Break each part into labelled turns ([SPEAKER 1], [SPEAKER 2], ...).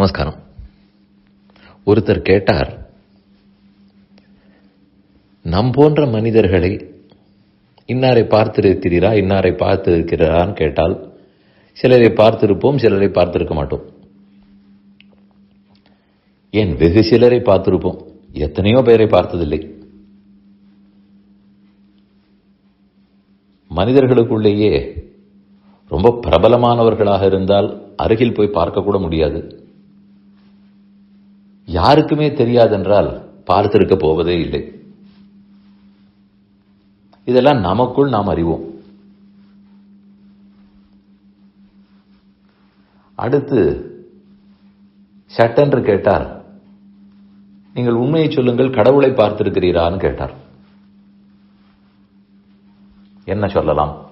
[SPEAKER 1] நமஸ்காரம். ஒருத்தர் கேட்டார் நம் போன்ற மனிதர்களை இன்னாரை பார்த்திருக்கிறீரா இன்னாரை பார்த்திருக்கிறாரான்னு கேட்டால் சிலரை பார்த்திருப்போம் சிலரை பார்த்திருக்க மாட்டோம். ஏன் வெகு சிலரை பார்த்திருப்போம்? எத்தனையோ பேரை பார்த்ததில்லை. மனிதர்களுக்குள்ளேயே ரொம்ப பிரபலமானவர்களாக இருந்தால் அருகில் போய் பார்க்க கூட முடியாது. யாருக்குமே தெரியாதென்றால் பார்த்திருக்க போவதே இல்லை. இதெல்லாம் நமக்குள் நாம் அறிவோம். அடுத்து சட்டென்று கேட்டார். நீங்கள் உண்மையை சொல்லுங்கள் கடவுளை பார்த்திருக்கிறீரான்னு கேட்டார். என்ன சொல்லலாம்?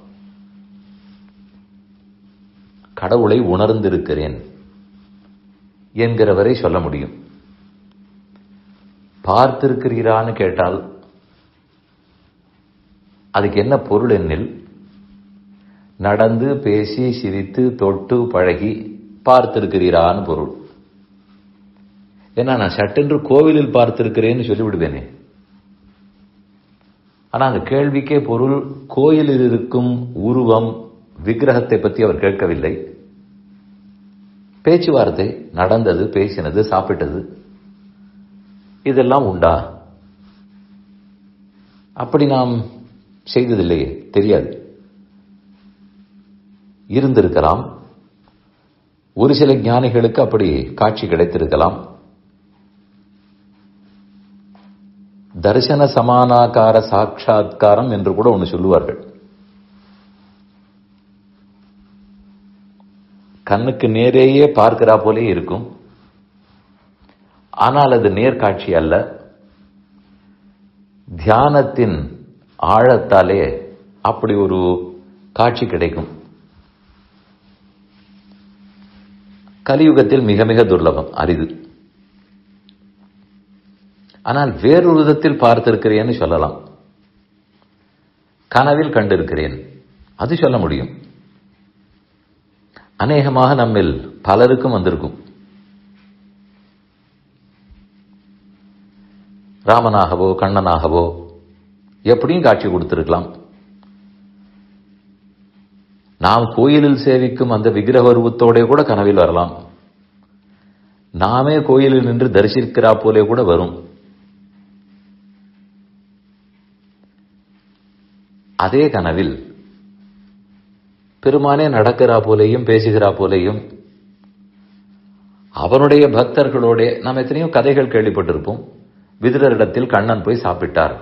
[SPEAKER 1] கடவுளை உணர்ந்திருக்கிறேன் என்கிறவரை சொல்ல முடியும். பார்த்திருக்கிறீரான்னு கேட்டால் அதுக்கு என்ன பொருள் என்னில்? நடந்து பேசி சிரித்து தொட்டு பழகி பார்த்திருக்கிறீரான்னு பொருள். ஏன்னா நான் சட்டென்று கோவிலில் பார்த்திருக்கிறேன்னு சொல்லிவிடுவேனே. ஆனால் அந்த கேள்விக்கே பொருள் கோயிலில் இருக்கும் உருவம் விக்கிரகத்தை பற்றி அவர் கேட்கவில்லை. பேச்சுவார்த்தை நடந்தது பேசினது சாப்பிட்டது. இதெல்லாம் உண்டா? அப்படி நாம் செய்ததில்லையே தெரியாது. இருந்திருக்கலாம். ஒரு சில ஞானிகளுக்கு அப்படி காட்சி கிடைத்திருக்கலாம். தரிசன சமானாகார சாட்சா்காரம் என்று கூட ஒன்று சொல்லுவார்கள். கண்ணுக்கு நேரேயே பார்க்கிறா போலே இருக்கும். ஆனால் அது நேர்காட்சி அல்ல. தியானத்தின் ஆழத்தாலே அப்படி ஒரு காட்சி கிடைக்கும். கலியுகத்தில் மிக மிக துர்லபம் அரிது. ஆனால் வேறொரு விதத்தில் பார்த்திருக்கிறேன்னு சொல்லலாம். கனவில் கண்டிருக்கிறேன். அது சொல்ல முடியும். அநேகமாக நம்மில் பலருக்கும் வந்திருக்கும். ராமனாகவோ கண்ணனாகவோ எப்படியும் காட்சி கொடுத்திருக்கலாம். நாம் கோயிலில் சேவிக்கும் அந்த விக்கிரக உருவத்தோட கூட கனவில் வரலாம். நாமே கோயிலில் நின்று தரிசிக்கிறா போலே கூட வரும். அதே கனவில் பெருமானே நடக்கிறா போலேயும் பேசுகிறா போலேயும் அவனுடைய பக்தர்களோட நாம் எத்தனையோ கதைகள் கேள்விப்பட்டிருப்போம். விதுரரிடத்தில் கண்ணன் போய் சாப்பிட்டார்.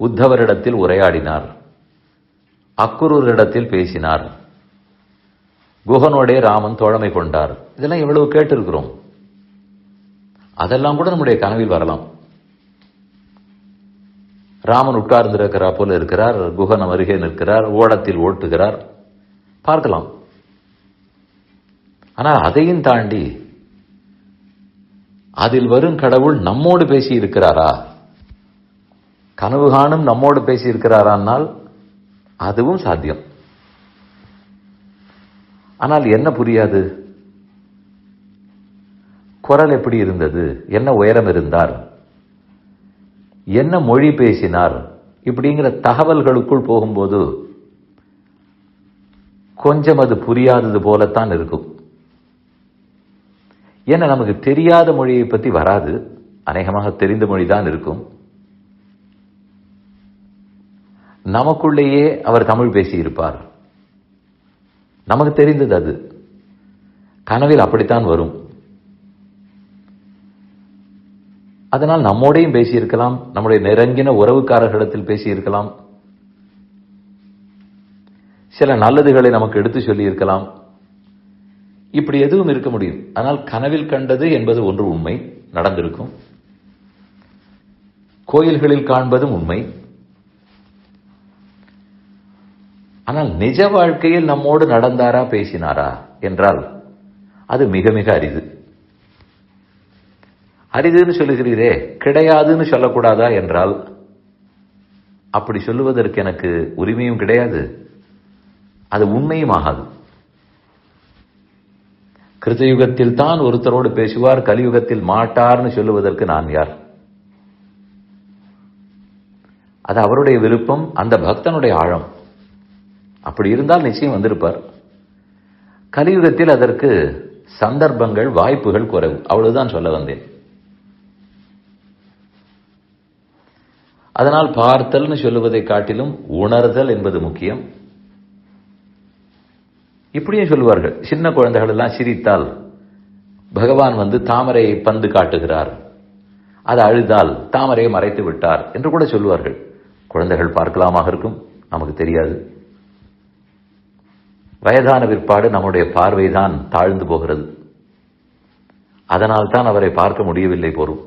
[SPEAKER 1] உத்தவரிடத்தில் உரையாடினார். அக்குரூரிடத்தில் பேசினார். குகனோடே ராமன் தோழமை கொண்டார். இதெல்லாம் எவ்வளவு கேட்டிருக்கிறோம். அதெல்லாம் கூட நம்முடைய கனவில் வரலாம். ராமன் உட்கார்ந்திருக்கிறா போல இருக்கிறார். குகன் அருகே நிற்கிறார். ஓடத்தில் ஓட்டுகிறார். பார்க்கலாம். ஆனால் அதையும் தாண்டி அதில் வரும் கடவுள் நம்மோடு பேசி இருக்கிறாரா கனவு காணும் நம்மோடு பேசி இருக்கிறாரானால் அதுவும் சாத்தியம். ஆனால் என்ன புரியாது? குரல் எப்படி இருந்தது? என்ன உயரம் இருந்தார்? என்ன மொழி பேசினார்? இப்படிங்கிற தகவல்களுக்குள் போகும்போது கொஞ்சம் அது புரியாதது போலத்தான் இருக்கும். ஏன்னா நமக்கு தெரியாத மொழியை பற்றி வராது. அநேகமாக தெரிந்த மொழி தான் இருக்கும். நமக்குள்ளேயே அவர் தமிழ் பேசியிருப்பார். நமக்கு தெரிந்தது அது. கனவில் அப்படித்தான் வரும். அதனால் நம்மோடையும் பேசியிருக்கலாம். நம்முடைய நெருங்கின உறவுக்காரர்களிடத்தில் பேசியிருக்கலாம். சில நல்லதுகளை நமக்கு எடுத்து சொல்லியிருக்கலாம். இப்படி எதுவும் இருக்க முடியும். ஆனால் கனவில் கண்டது என்பது ஒன்று உண்மை நடந்திருக்கும். கோயில்களில் காண்பதும் உண்மை. ஆனால் நிஜ வாழ்க்கையில் நம்மோடு நடந்தாரா பேசினாரா என்றால் அது மிக மிக அரிது. அரிதுன்னு சொல்லுகிறீரே கிடையாதுன்னு சொல்லக்கூடாதா என்றால் அப்படி சொல்லுவதற்கு எனக்கு உரிமையும் கிடையாது. அது உண்மையும் ஆகாது. கிருத்தயுகத்தில் தான் ஒருத்தரோடு பேசுவார் கலியுகத்தில் மாட்டார்னு சொல்லுவதற்கு நான் யார்? அது அவருடைய விருப்பம் அந்த பக்தனுடைய ஆழம். அப்படி இருந்தால் நிச்சயம் வந்திருப்பார். கலியுகத்தில் அதற்கு சந்தர்ப்பங்கள் வாய்ப்புகள் குறைவு. அவ்வளவுதான் சொல்ல வந்தேன். அதனால் பார்த்தல்னு சொல்லுவதை காட்டிலும் உணர்தல் என்பது முக்கியம். இப்படியும் சொல்லுவார்கள் சின்ன குழந்தைகள் எல்லாம் சிரித்தால் பகவான் வந்து தாமரையை பந்து காட்டுகிறார். அது அழுதால் தாமரையை மறைத்து விட்டார் என்று கூட சொல்லுவார்கள் குழந்தைகள் பார்க்கலாமாக இருக்கும் நமக்கு தெரியாது. வயதான பிற்பாடு நம்முடைய பார்வைதான் தாழ்ந்து போகிறது. அதனால் தான் அவரை பார்க்க முடியவில்லை போரும்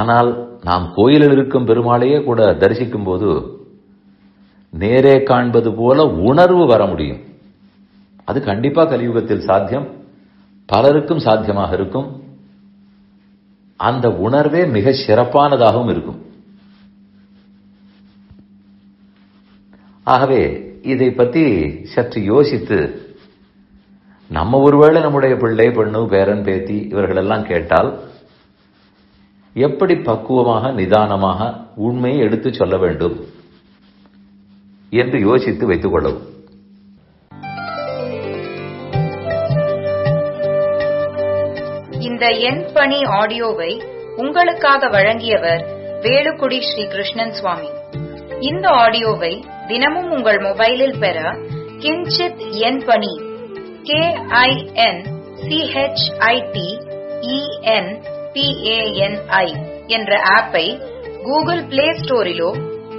[SPEAKER 1] ஆனால் நாம் கோயிலில் இருக்கும் பெருமாளையே கூட தரிசிக்கும் போது நேரே காண்பது போல உணர்வு வர முடியும். அது கண்டிப்பா கலியுகத்தில் சாத்தியம். பலருக்கும் சாத்தியமாக இருக்கும். அந்த உணர்வே மிக சிறப்பானதாகவும் இருக்கும். ஆகவே இதை பற்றி சற்று யோசித்து நம்ம ஒருவேளை நம்முடைய பிள்ளை பெண்ணு பேரன் பேத்தி இவர்களெல்லாம் கேட்டால் எப்படி பக்குவமாக நிதானமாக உண்மையை எடுத்து சொல்ல வேண்டும்? என்று யோசித்து வைத்துக் கொள்ளவும்
[SPEAKER 2] இந்த எண் பணி ஆடியோவை உங்களுக்காக வழங்கியவர் வேலுக்குடி ஸ்ரீ கிருஷ்ணன் சுவாமி. இந்த ஆடியோவை தினமும் உங்கள் மொபைலில் பெற கிஞ்சித் எண் பணி கே ஐ என் சிஹெச்ஐடி இஎன் பிஏஎன்ஐ என்ற ஆப்பை கூகுள் பிளே ஸ்டோரிலோ